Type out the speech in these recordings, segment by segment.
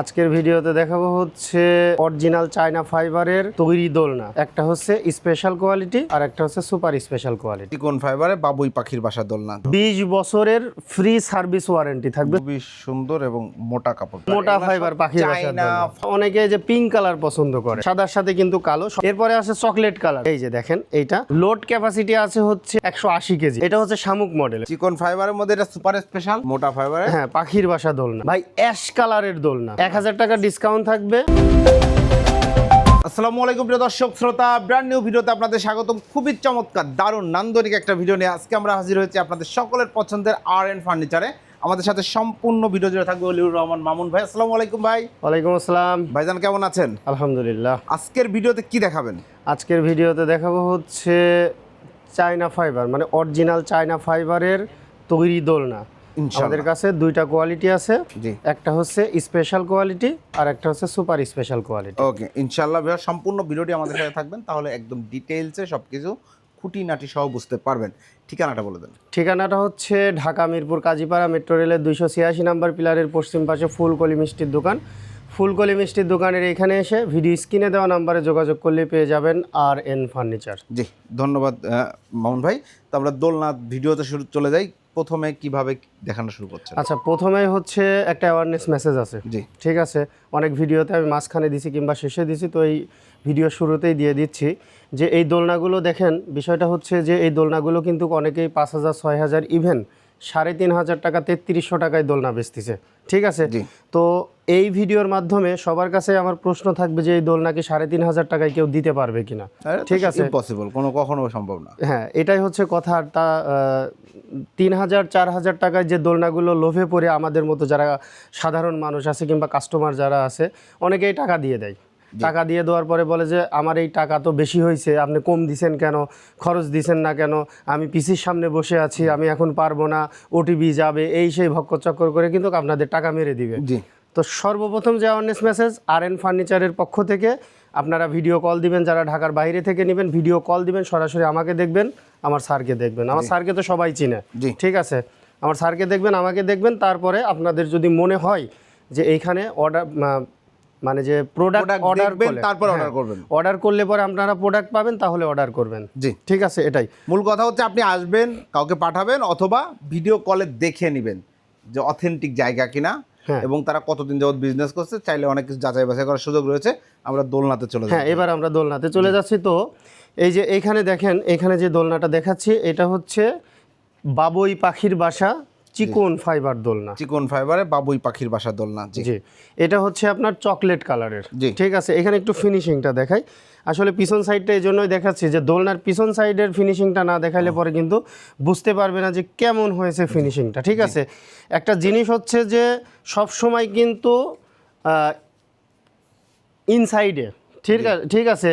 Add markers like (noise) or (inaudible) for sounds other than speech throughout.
আজকের ভিডিওতে দেখাবো হচ্ছে অরিজিনাল চায়না ফাইবারের তৈরি দোলনা। একটা হচ্ছে স্পেশাল কোয়ালিটি আর একটা হচ্ছে সুপার স্পেশাল কোয়ালিটি চিকন ফাইবারে বাবুই পাখির বাসা দোলনা। বিশ বছরের ফ্রি সার্ভিস ওয়ারেন্টি থাকবে। খুবই সুন্দর এবং মোটা কাপড়। মোটা ফাইবার পাখির দোলনা। অনেকে যে পিঙ্ক কালার পছন্দ করে সাদার সাথে কিন্তু কালো। এরপরে আছে চকলেট কালার এই যে দেখেন এইটা লোড ক্যাপাসিটি আছে হচ্ছে একশো আশি কেজি। এটা হচ্ছে শামুক মডেল চিকন ফাইবারের মধ্যে এটা সুপার স্পেশাল মোটা ফাইবারে হ্যাঁ পাখির বাসা দোলনা। ভাই অ্যাশ কালারের দোলনা। এক হাজার টাকা ডিসকাউন্ট থাকবে। আসসালামু আলাইকুম প্রিয় দর্শক শ্রোতা ব্র্যান্ড নিউ ভিডিওতে আপনাদের স্বাগতম। খুবই চমৎকার দারুণ নান্দনিক একটা ভিডিও নিয়ে আজকে আমরা হাজির হয়েছি আপনাদের সকলের পছন্দের আর এন ফার্নিচারে আমাদের সাথে সম্পূর্ণ ভিডিও জুড়ে থাকবে অলিউর রহমান মামুন ভাই। আসসালামু আলাইকুম ভাই। ওয়ালাইকুম আসসালাম। ভাইজান কেমন আছেন? আলহামদুলিল্লাহ। আজকের ভিডিওতে কি দেখাবেন? আজকের ভিডিওতে দেখাবো হচ্ছে চায়না ফাইবার মানে অরিজিনাল চায়না ফাইবারের তৈরি দোলনা। আমাদের কাছে দুইটা কোয়ালিটি আছে। জি। একটা হচ্ছে স্পেশাল কোয়ালিটি আর একটা হচ্ছে সুপার স্পেশাল কোয়ালিটি ওকে ইনশাল্লাহ ভাইয়া সম্পূর্ণ ভিডিওটি আমাদের সাথে থাকবেন তাহলে একদম ডিটেইলসে সব কিছু খুঁটিনাটি সহ বুঝতে পারবেন। ঠিকানাটা বলে দেন। ঠিকানাটা হচ্ছে ঢাকা মিরপুর কাজীপাড়া মেট্রো রেলের দুইশো ছিয়াশি নাম্বার পিলারের পশ্চিম পাশে ফুলকলি মিষ্টির দোকান। ফুলকলি মিষ্টির দোকানের এখানে এসে ভিডিও স্ক্রিনে দেওয়া নাম্বারে যোগাযোগ করলে পেয়ে যাবেন আর এন ফার্নিচার জি ধন্যবাদ মামুন ভাই। তো আমরা দোলনা ভিডিওতে শুরু চলে যাই। প্রথমে কীভাবে দেখানো শুরু করছে আচ্ছা প্রথমে হচ্ছে একটা অ্যাওয়ারনেস মেসেজ আছে। জি। ঠিক আছে? অনেক ভিডিওতে আমি মাঝখানে দিছি কিংবা শেষে দিছি তো এই ভিডিও শুরুতেই দিয়ে দিচ্ছি যে এই দোলনাগুলো দেখেন বিষয়টা হচ্ছে যে এই দোলনাগুলো কিন্তু অনেকেই পাঁচ হাজার ছয় হাজার ইভেন সাড়ে তিন হাজার টাকা তেত্রিশশো টাকায় দোলনা বেচতেছে। ঠিক আছে? তো এই ভিডিওর মাধ্যমে সবার কাছে আমার প্রশ্ন থাকবে যে এই দোলনাকে সাড়ে তিন হাজার টাকায় কেউ দিতে পারবে কিনা? ঠিক আছে? পসিবল কোনো কখনো সম্ভব না। হ্যাঁ এটাই হচ্ছে কথা। তা তিন হাজার চার হাজার টাকায় যে দোলনাগুলো লোভে পড়ে আমাদের মতো যারা সাধারণ মানুষ আছে কিংবা কাস্টমার যারা আছে অনেকেই টাকা দিয়ে দেয়। টাকা দিয়ে দেওয়ার পরে বলে যে আমার এই টাকা তো বেশি হয়েছে আপনি কম দিছেন কেন? খরচ দিছেন না কেন? আমি পিসির সামনে বসে আছি আমি এখন পারব না ওটিপি যাবে। এই সেই ভক্কর চক্কর করে কিন্তু আপনাদের টাকা মেরে দিবে। জি। তো সর্বপ্রথম যে অ্যাওয়ারনেস মেসেজ আর এন ফার্নিচারের পক্ষ থেকে আপনারা ভিডিও কল দিবেন যারা ঢাকার বাইরে থেকে নেবেন ভিডিও কল দিবেন সরাসরি আমাকে দেখবেন আমার স্যারকে দেখবেন। আমার স্যারকে তো সবাই চিনে। ঠিক আছে? আমার স্যারকে দেখবেন আমাকে দেখবেন তারপরে আপনাদের যদি মনে হয় যে এইখানে অর্ডার মানে যে প্রোডাক্ট অর্ডার দেখবেন, তারপর order করবেন। অর্ডার করলে পরে আপনারা প্রোডাক্ট পাবেন তাহলে অর্ডার করবেন। জি। ঠিক আছে এটাই। মূল কথা হচ্ছে আপনি আসবেন কাউকে পাঠাবেন অথবা ভিডিও কলে দেখে নেবেন যে অথেন্টিক জায়গা কিনা হ্যাঁ। এবং তারা কতদিন যাবত বিজনেস করছে চাইলে অনেক কিছু যাচাই বাছাই করার সুযোগ রয়েছে। আমরা দোলনাতে চলে যাই হ্যাঁ এবার আমরা দোলনাতে চলে যাচ্ছি। তো এই যে এইখানে দেখেন এখানে যে দোলনাটা দেখাচ্ছি এটা হচ্ছে বাবুই পাখির বাসা। চিকন ফাইবার দোলনা। চিকন ফাইবারে বাবুই পাখির বাসা দোলনা জি। এটা হচ্ছে আপনার চকলেট কালারের জি। ঠিক আছে এখানে একটু ফিনিশিংটা দেখাই। আসলে পিছন সাইডটা এই জন্যই দেখাচ্ছি যে দোলনার পিছন সাইডের ফিনিশিংটা না দেখাইলে পরে কিন্তু বুঝতে পারবে না যে কেমন হয়েছে ফিনিশিংটা ঠিক আছে? একটা জিনিস হচ্ছে যে সব সময় কিন্তু ইনসাইডে ঠিক আছে ঠিক আছে?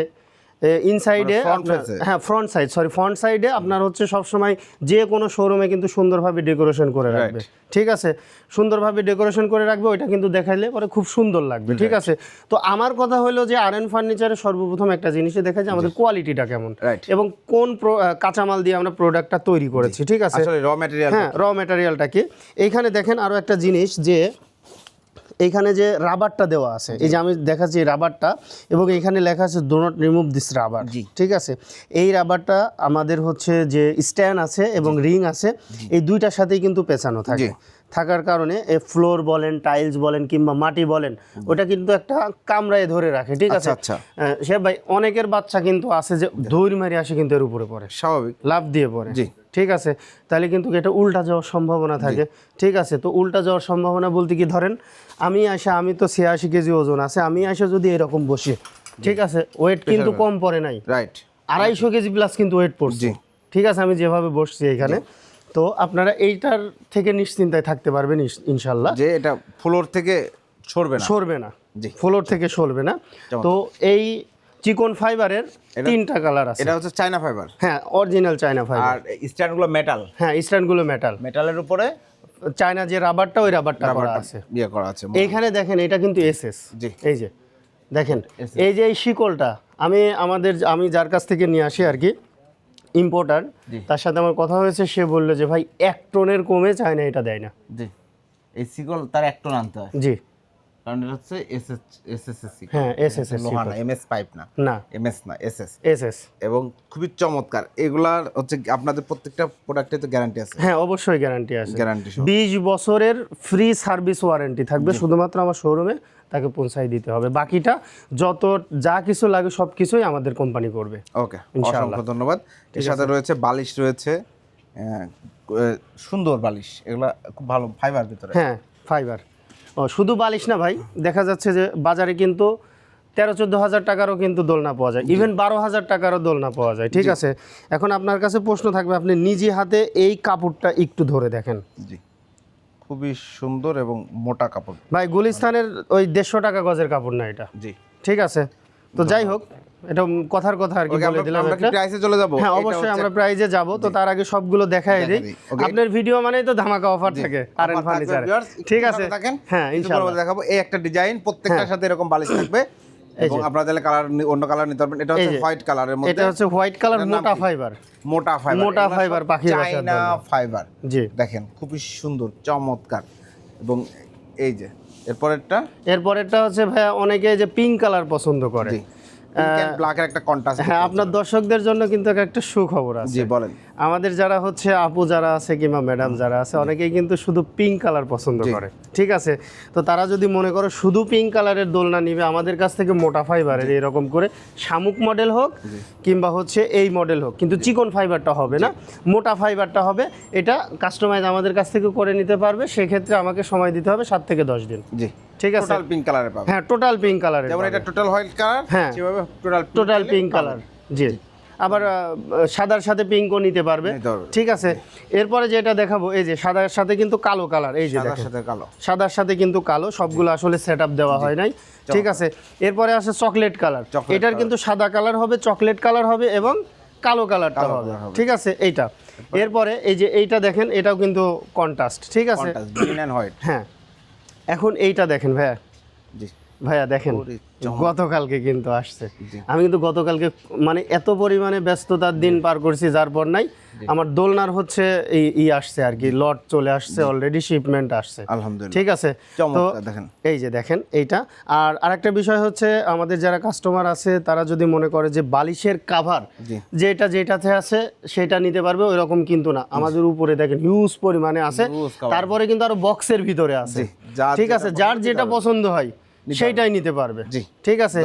ইনসাইডে মানে? হ্যাঁ ফ্রন্ট সাইড সরি ফ্রন্ট সাইডে আপনার হচ্ছে সবসময় যে কোনো শোরুমে কিন্তু সুন্দরভাবে ডেকোরেশন করে রাখবে ঠিক আছে? সুন্দরভাবে ডেকোরেশন করে রাখবে ওইটা কিন্তু দেখাইলে পরে খুব সুন্দর লাগবে ঠিক আছে? তো আমার কথা হলো যে আর এন ফার্নিচারের সর্বপ্রথম একটা জিনিসে দেখা যায় আমাদের কোয়ালিটিটা কেমন এবং কোন কাঁচামাল দিয়ে আমরা প্রোডাক্টটা তৈরি করেছি ঠিক আছে? র ম্যাটেরিয়াল হ্যাঁ র ম্যাটেরিয়ালটা কি? এইখানে দেখেন আরও একটা জিনিস যে এইখানে যে রাবারটা দেওয়া আছে এই যে আমি দেখাচ্ছি এই রাবারটা এবং এখানে লেখা আছে do not remove this rubber. ঠিক আছে? এই রাবারটা আমাদের হচ্ছে যে স্ট্যান্ড আছে এবং রিং আছে এই দুইটার সাথেই কিন্তু পেঁচানো থাকে। থাকার কারণে এ ফ্লোর বলেন টাইলস বলেন কিংবা মাটি বলেন ওটা কিন্তু একটা কামড়ায় ধরে রাখে ঠিক আছে? আচ্ছা, আচ্ছা। সে ভাই অনেকের বাচ্চা কিন্তু আছে যে দৌড় মারি আসে কিন্তু এর উপরে পড়ে। স্বাভাবিক। লাভ দিয়ে পড়ে। জি। ঠিক আছে? তাহলে কিন্তু এটা উল্টা যাওয়ার সম্ভাবনা থাকে। ঠিক আছে তো উল্টা যাওয়ার সম্ভাবনা বলতে কি ধরেন আমি আসা আমি তো ছিয়াশি কেজি ওজন আছে আমি আসা যদি এরকম বসি ঠিক আছে? ওয়েট কিন্তু কম পড়ে নাই। রাইট আড়াইশো কেজি প্লাস কিন্তু ওয়েট পড়ছে। ঠিক আছে আমি যেভাবে বসছি এখানে তো আপনারা এইটার থেকে নিশ্চিন্তায় থাকতে পারবেন ইনশাল্লাহ। যে এটা ফ্লোর থেকে সরবে না। সরবে না। ফ্লোর থেকে সরবে না। তো এই চিকন ফাইবারের তিনটা কালার আছে। এটা হচ্ছে চায়না ফাইবার। হ্যাঁ অরিজিনাল চায়না ফাইবার আর স্ট্যান্ডগুলো মেটাল হ্যাঁ স্ট্যান্ডগুলো মেটাল মেটালের উপরে চায়না যে রাবারটা ওই রাবারটা করা আছে। ইয়ে করা আছে এখানে দেখেন এটা কিন্তু এসএস জি। এই যে দেখেন এই যে এই শিকলটা আমি আমাদের আমি যার কাছ থেকে নিয়ে আসি আর কি ইম্পোর্টার তার সাথে আমার কথা হয়েছে সে বলল যে ভাই এক টনের কমে চায়না এটা দেয় না। জি। এই শিকল তার এক টন আনতে হয়। জি। কারণ এটা হচ্ছে এসএস এসএসসি হ্যাঁ, SSSC লোহা না এমএস পাইপ না। না। এমএস না এসএস এস এস এবং খুবই চমৎকার। এগুলার হচ্ছে আপনাদের প্রত্যেকটা প্রোডাক্টে তো গ্যারান্টি আছে। হ্যাঁ অবশ্যই গ্যারান্টি আছে। গ্যারান্টি সহ। বিশ বছরের ফ্রি সার্ভিস ওয়ারেন্টি থাকবে শুধুমাত্র আমার শোরুমে তাকে পৌঁছাই দিতে হবে। বাকিটা যত যা কিছু লাগে সব কিছুই আমাদের কোম্পানি করবে। ওকে অসংখ্য ধন্যবাদ। এর সাথে রয়েছে বালিশ রয়েছে সুন্দর বালিশ। এগুলা খুব ভালো ফাইবার ভিতরে। হ্যাঁ ফাইবার শুধু বালিশ না ভাই দেখা যাচ্ছে যে বাজারে কিন্তু তেরো চোদ্দ হাজার টাকারও কিন্তু দোলনা পাওয়া যায়। ইভেন বারো হাজার টাকারও দোলনা পাওয়া যায় ঠিক আছে? এখন আপনার কাছে প্রশ্ন থাকবে আপনি নিজে হাতে এই কাপড়টা একটু ধরে দেখেন। জি। খুবই সুন্দর এবং মোটা কাপড়। ভাই গুলিস্তানের ওই দেড়শো টাকা গজের কাপড় না এটা? জি। ঠিক আছে? তো যাই হোক এটা কথার কথা আর কি বলে দিলাম আমরা প্রাইসে চলে যাব? হ্যাঁ অবশ্যই আমরা প্রাইজে যাব। তো তার আগে সবগুলো দেখাই দিই। আপনার ভিডিও মানেই তো ধামাকা অফার থাকে আর এন ফার্নিচারে ঠিক আছে। হ্যাঁ ইনশাআল্লাহ দেখাবো। এই একটা ডিজাইন প্রত্যেকটার সাথে এরকম বালিশ থাকবে এবং আপনারা তাহলে কালার অন্য কালার নিতে পারবেন। এটা হচ্ছে হোয়াইট কালারের এটা হচ্ছে হোয়াইট কালার মোটা ফাইবার মোটা ফাইবার মোটা পাখির বাসার চাইনা ফাইবার জি। দেখেন খুবই সুন্দর চমৎকার। এবং এই যে এরপরেরটা? এরপরেরটা হচ্ছে ভাইয়া অনেকে যে পিঙ্ক কালার পছন্দ করে। ব্ল্যাকের একটা কন্ট্রাস্ট হ্যাঁ আপনার দর্শকদের জন্য কিন্তু একটা সুখবর আছে। জি বলেন। আমাদের যারা হচ্ছে আপু যারা আছে কিংবা ম্যাডাম যারা আছে অনেকেই কিন্তু শুধু পিঙ্ক কালার পছন্দ করে ঠিক আছে? তো তারা যদি মনে করো শুধু পিঙ্ক কালারের দোলনা নিবে আমাদের কাছ থেকে মোটা ফাইবারের এরকম করে শামুক মডেল হোক কিংবা হচ্ছে এই মডেল হোক কিন্তু চিকন ফাইবারটা হবে না মোটা ফাইবারটা হবে এটা কাস্টমাইজ আমাদের কাছ থেকে করে নিতে পারবে সেক্ষেত্রে আমাকে সময় দিতে হবে সাত থেকে দশ দিন। জি। ঠিক আছে? টোটাল পিঙ্ক কালারে পাবেন হ্যাঁ টোটাল পিঙ্ক কালারের যেমন এটা টোটাল হোয়াইট কালার হ্যাঁ। সেভাবে টোটাল টোটাল পিঙ্ক কালার জি। আবার সাদার সাথে পিঙ্কও নিতে পারবে। ঠিক আছে? এরপরে যেটা দেখাবো এই যে সাদার সাথে কিন্তু কালো কালার এই যে সাদার সাথে কালো। সাদার সাথে কিন্তু কালো সবগুলো আসলে সেট দেওয়া হয় নাই। ঠিক আছে? এরপরে আসে চকলেট কালার এটার কিন্তু সাদা কালার হবে চকলেট কালার হবে এবং কালো কালারটা হবে। ঠিক আছে? এইটা। এরপরে? এই যে এইটা দেখেন এটাও কিন্তু কন্ট্রাস্ট ঠিক আছে? গ্রিন হোয়াইট হ্যাঁ। এখন এইটা দেখেন ভাইয়া। জি। ভাইয়া দেখেন। গতকালকে কিন্তু আসছে। আমি কিন্তু গতকালকে মানে এত পরিমাণে ব্যস্ততার দিন পার করছি যার পর নাই। আমার দোলনার হচ্ছে এই ই আসছে আর কি লট চলে আসছে অলরেডি শিপমেন্ট আসছে। আলহামদুলিল্লাহ। ঠিক আছে? তো দেখেন। এই যে দেখেন এইটা। আর আরেকটা বিষয় হচ্ছে আমাদের যারা কাস্টমার আছে তারা যদি মনে করে যে বালিশের কাভার যেটা যেটাতে আছে সেটা নিতে পারবে ওই রকম কিন্তু না। আমাদের উপরে দেখেন হিউজ পরিমাণে আছে। তারপরে কিন্তু আরও বক্সের ভিতরে আছে। ঠিক আছে? যার যেটা পছন্দ হয়। সেইটাই নিতে পারবে। জি ঠিক আছে?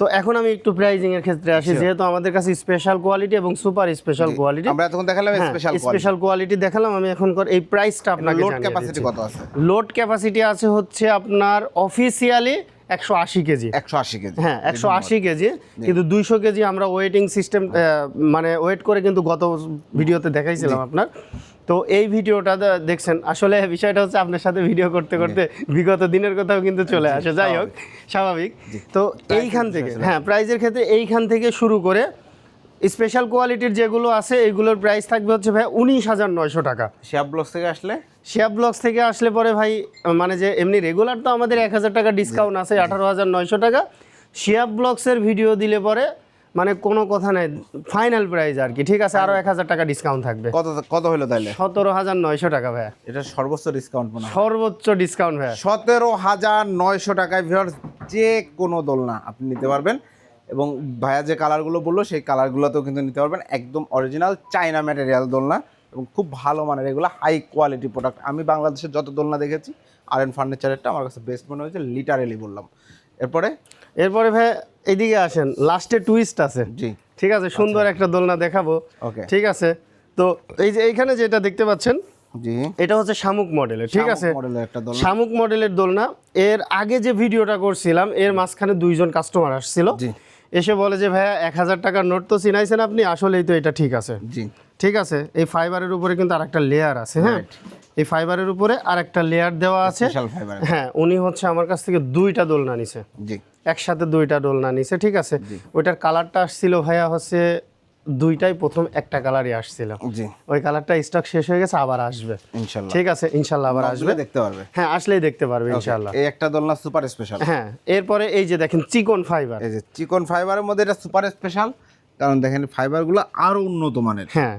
তো এখন আমি একটু প্রাইজিং এর ক্ষেত্রে আসি যেহেতু আমাদের কাছে স্পেশাল কোয়ালিটি এবং সুপার স্পেশাল কোয়ালিটি আমরা এতক্ষণ দেখালাম স্পেশাল স্পেশাল কোয়ালিটি দেখালাম আমি এখন এই প্রাইসটা আপনাকে লোড ক্যাপাসিটি। কত আছে? লোড ক্যাপাসিটি আছে হচ্ছে আপনার অফিসিয়ালি একশো আশি কেজি। একশো আশি কেজি। হ্যাঁ একশো আশি কেজি কিন্তু দুইশো কেজি আমরা ওয়েটিং সিস্টেম মানে ওয়েট করে কিন্তু গত ভিডিওতে দেখাইছিলাম আপনার। তো এই ভিডিওটা দেখছেন আসলে বিষয়টা হচ্ছে আপনার সাথে ভিডিও করতে করতে বিগত দিনের কথাও কিন্তু চলে আসে যাই হোক স্বাভাবিক। তো এইখান থেকে হ্যাঁ প্রাইজের ক্ষেত্রে এইখান থেকে শুরু করে স্পেশাল কোয়ালিটির যেগুলো আছে এইগুলোর প্রাইস থাকবে হচ্ছে ভাই উনিশ হাজার নয়শো টাকা। শেয়ার ব্লক থেকে আসলে? শেয়ার ব্লগস থেকে আসলে পরে ভাই মানে যে এমনি রেগুলার তো আমাদের এক হাজার টাকা ডিসকাউন্ট আছে আঠারো হাজার নয়শো টাকা। শেয়ার ব্লগসের ভিডিও দিলে পরে মানে কোনো কথা নাই ফাইনাল প্রাইস আর কি। ঠিক আছে আরও এক হাজার টাকা ডিসকাউন্ট থাকবে। কত কত হলো তাহলে সতেরো হাজার নয়শো টাকা ভাইয়া। এটা সর্বোচ্চ ডিসকাউন্ট মনে সর্বোচ্চ ডিসকাউন্ট ভাইয়া। সতেরো হাজার নয়শো টাকায় ভিওর যে কোনো দোলনা আপনি নিতে পারবেন। এবং ভাইয়া যে কালারগুলো বলল সেই কালারগুলোতেও কিন্তু নিতে পারবেন। একদম অরিজিনাল চাইনা ম্যাটেরিয়াল দোলনা। এবং খুব ভালো মানের এগুলো হাই কোয়ালিটি প্রোডাক্ট আমি বাংলাদেশের যত দোলনা দেখেছি আর এন ফার্নিচারেরটা আমার কাছে বেস্ট মনে হয়েছে লিটারেলি বললাম। এরপরে? এরপরে ভাই এদিকে আসেন লাস্টে টুইস্ট আছে। জি। ঠিক আছে সুন্দর একটা দোলনা দেখাবো। ওকে। ঠিক আছে তো এই যে এইখানে যেটা দেখতে পাচ্ছেন জি। এটা হচ্ছে শামুক মডেলের ঠিক আছে? মডেলের একটা দোলনা। শামুক মডেলের দোলনা। এর আগে যে ভিডিওটা করছিলাম এর মাঝখানে দুইজন কাস্টমার আসছিল। জি। এসে বলে যে ভাইয়া এক হাজার টাকার নোট তো চিনাইছেন আপনি আসলেই তো এটা ঠিক আছে। জি। ঠিক আছে এই ফাইবারের উপরে কিন্তু আরেকটা লেয়ার আছে হ্যাঁ? এই ফাইবারের উপরে আরেকটা লেয়ার দেওয়া আছে। স্পেশাল ফাইবার হ্যাঁ উনি হচ্ছে আমার কাছ থেকে দুইটা দোলনা নিছে। জি। একসাথে দুইটা দোলনা নিছে ঠিক আছে? ওইটার কালারটা আসছিল ভাইয়া হচ্ছে দুইটাই প্রথম একটা কালারই আসছিল। ওই কালারটা স্টক শেষ হয়ে গেছে আবার আসবে। ইনশাল্লাহ। ঠিক আছে ইনশাল্লাহ আবার আসবে। দেখতে পারবে। হ্যাঁ আসলেই দেখতে পারবে ইনশাল্লাহ। এই একটা দোলনা সুপার স্পেশাল হ্যাঁ এরপরে এই যে দেখেন চিকন ফাইবার এই যে চিকন ফাইবারের মধ্যে এটা সুপার স্পেশাল কারণ দেখেন ফাইবারগুলো আরও উন্নত মানের। হ্যাঁ।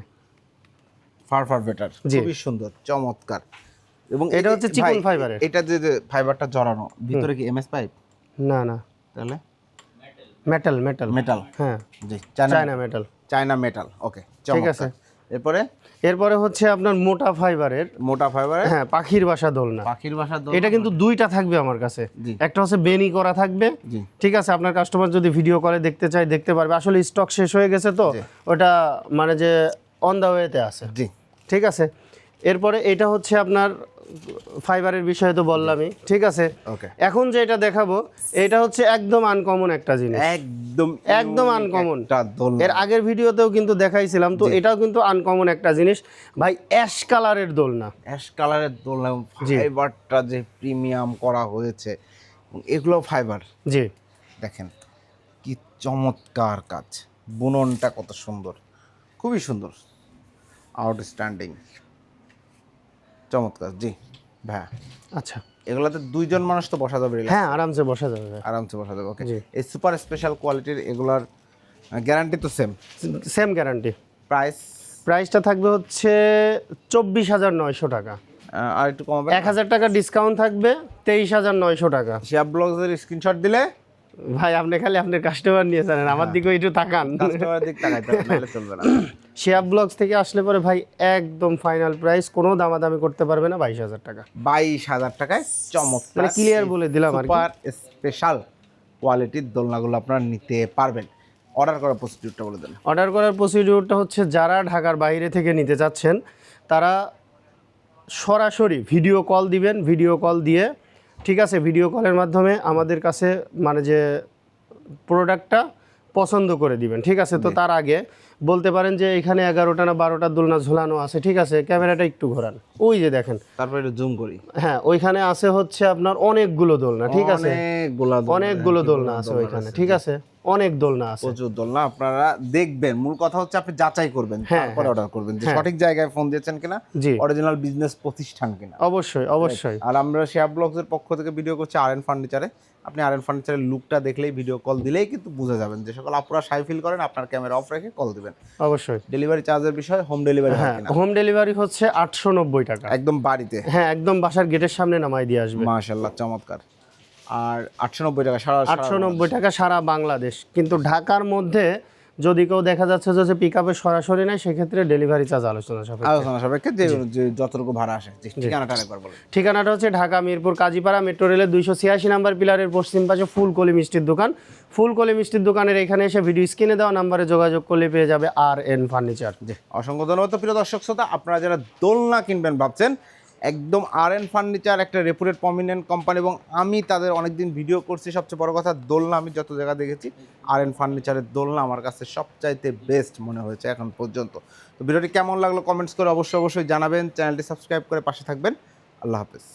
Far far better. খুবই সুন্দর চমৎকার। এবং এটা হচ্ছে চিকন ফাইবারের। এটা যে যে ফাইবারটা জড়ানো ভিতরে কি এমএস পাইপ না না। তাহলে? মেটাল মেটাল মেটাল হ্যাঁ। জি China metal China metal okay ঠিক আছে। এরপরে? এরপরে হচ্ছে আপনার মোটা ফাইবারের মোটা ফাইবারে হ্যাঁ পাখির বাসা দোলনা। পাখির বাসা এটা কিন্তু দুইটা থাকবে আমার কাছে। একটা হচ্ছে বেনি করা থাকবে। ঠিক আছে আপনার কাস্টমার যদি ভিডিও কলে দেখতে চায় দেখতে পারবে। আসলে স্টক শেষ হয়ে গেছে তো। ওটা মানে যে অন দ্য ওয়েতে আছে। জি। ঠিক আছে। এরপরে এটা হচ্ছে আপনার ফাইবারের বিষয়ে তো বললামই। ঠিক আছে? ওকে। এখন যে এটা দেখাবো এটা হচ্ছে একদম আনকমন একটা জিনিস। একদম একদম uncommon। এর আগের ভিডিওতেও কিন্তু দেখাইছিলাম তো এটাও কিন্তু আনকমন একটা জিনিস। ভাই অ্যাশ কালারের দোলনা। অ্যাশ কালারের দোলনা ফাইবারটা যে প্রিমিয়াম করা হয়েছে এগুলো ফাইবার জি। দেখেন কি চমৎকার কাজ। বুননটা কত সুন্দর। খুবই সুন্দর। আউটস্ট্যান্ডিং চমৎকার জি। ভাইয়া আচ্ছা। এগুলোতে দুইজন মানুষ তো বসা যাবে হ্যাঁ আরামসে বসা যাবে আরামসে বসা যাবে ওকে জি। এই সুপার স্পেশাল কোয়ালিটির এগুলার গ্যারান্টি তো সেম সেম গ্যারান্টি প্রাইস প্রাইসটা থাকবে হচ্ছে চব্বিশ হাজার নয়শো টাকা। আর একটু কমাবে এক হাজার টাকা ডিসকাউন্ট থাকবে তেইশ হাজার নয়শো টাকা। শেয়ার ব্লগসের স্ক্রিনশট দিলে? ভাই আপনি খালি আপনার কাস্টমার নিয়ে জানেন আমার দিকেও একটু তাকান। কাস্টমারের দিক তাকাইতে হবে, নাহলে চলবে না। (coughs) শেয়ার ব্লগস থেকে আসলে পরে ভাই একদম ফাইনাল প্রাইস কোনো দামাদামি করতে পারবে না বাইশ হাজার টাকা। বাইশ হাজার টাকায় চমক মানে ক্লিয়ার বলে দিলাম আর স্পেশাল কোয়ালিটির দোলনাগুলো আপনারা নিতে পারবেন। অর্ডার করার প্রসিডিউরটা বলে দেন অর্ডার করার প্রসিডিউরটা হচ্ছে যারা ঢাকার বাইরে থেকে নিতে চাচ্ছেন তারা সরাসরি ভিডিও কল দিবেন ভিডিও কল দিয়ে ঠিক আছে ভিডিও কলের মাধ্যমে আমাদের কাছে মানে যে প্রোডাক্টটা পছন্দ করে দিবেন ঠিক আছে? তো তার আগে বলতে পারেন যে এখানে এগারোটা না বারোটা দোলনা ঝোলানো আছে ঠিক আছে? ক্যামেরাটা একটু ঘোরান। ওই যে দেখেন। তারপরে একটু জুম করি। হ্যাঁ ওইখানে আছে হচ্ছে আপনার অনেকগুলো দোলনা ঠিক আছে? অনেকগুলা দোলনা, অনেকগুলো দোলনা আছে ওইখানে ঠিক আছে? অনেক দোলনা আছে। প্রচুর দোলনা আপনারা দেখবেন। মূল কথা হচ্ছে আপনি যাচাই করবেন হ্যাঁ, তারপরে অর্ডার করবেন যে সঠিক জায়গায় ফোন দিয়েছেন কিনা অরিজিনাল বিজনেস প্রতিষ্ঠান কিনা। অবশ্যই অবশ্যই। আর আমরা শেয়ার ব্লগসের পক্ষ থেকে ভিডিও করছি আর এন ফার্নিচারে আপনি আর এন ফার্নিচারের লুকটা দেখলেই ভিডিও কল দিলেই কিন্তু বুঝে যাবেন যে সকল আপুরা সাই ফিল করেন আপনার ক্যামেরা অফ রেখে কল দিবেন। অবশ্যই। ডেলিভারি চার্জের বিষয় হোম ডেলিভারি হ্যাঁ হোম ডেলিভারি হচ্ছে আটশো নব্বই টাকা। একদম বাড়িতে। হ্যাঁ একদম বাসার গেটের সামনে নামাই দিয়ে আসবে। মাশাল্লাহ চমৎকার। আর আটশো নব্বই টাকা সারা আটশো নব্বই টাকা সারা বাংলাদেশ। কিন্তু ঢাকার মধ্যে যদি কেউ দেখা যাচ্ছে যে পিক আপে সরাসরি নেয় সেক্ষেত্রে ডেলিভারি চার্জ আলোচনা সাপেক্ষে। আলোচনা সাপেক্ষে যে যে যতটুকু ভাড়া আসে ঠিকানাটা একবার বলুন। ঠিকানাটা হচ্ছে ঢাকা মিরপুর কাজীপাড়া মেট্রো রেলের দুইশো ছিয়াশি নাম্বার পিলারের পশ্চিম পাশে ফুলকলি মিষ্টির দোকান। ফুলকলি মিষ্টির দোকানের এখানে এসে ভিডিও স্ক্রিনে দেওয়া নাম্বারে যোগাযোগ করলে পেয়ে যাবে আর এন ফার্নিচার অসংখ্য ধন্যবাদ। প্রিয় দর্শক শ্রোতা আপনারা যারা দোলনা কিনবেন ভাবছেন একদম আর এন ফার্নিচার একটা রেপুটেড প্রমিনেন্ট কোম্পানি এবং আমি তাদের অনেকদিন ভিডিও করছি। সবচেয়ে বড় কথা, দোলনা আমি যত জায়গা দেখেছি আর এন ফার্নিচারের দোলনা আমার কাছে সবচাইতে বেস্ট মনে হয়েছে এখন পর্যন্ত। তো ভিডিওটি কেমন লাগল কমেন্টস করে অবশ্যই অবশ্যই জানাবেন চ্যানেলটি সাবস্ক্রাইব করে পাশে থাকবেন। আল্লাহ হাফেজ।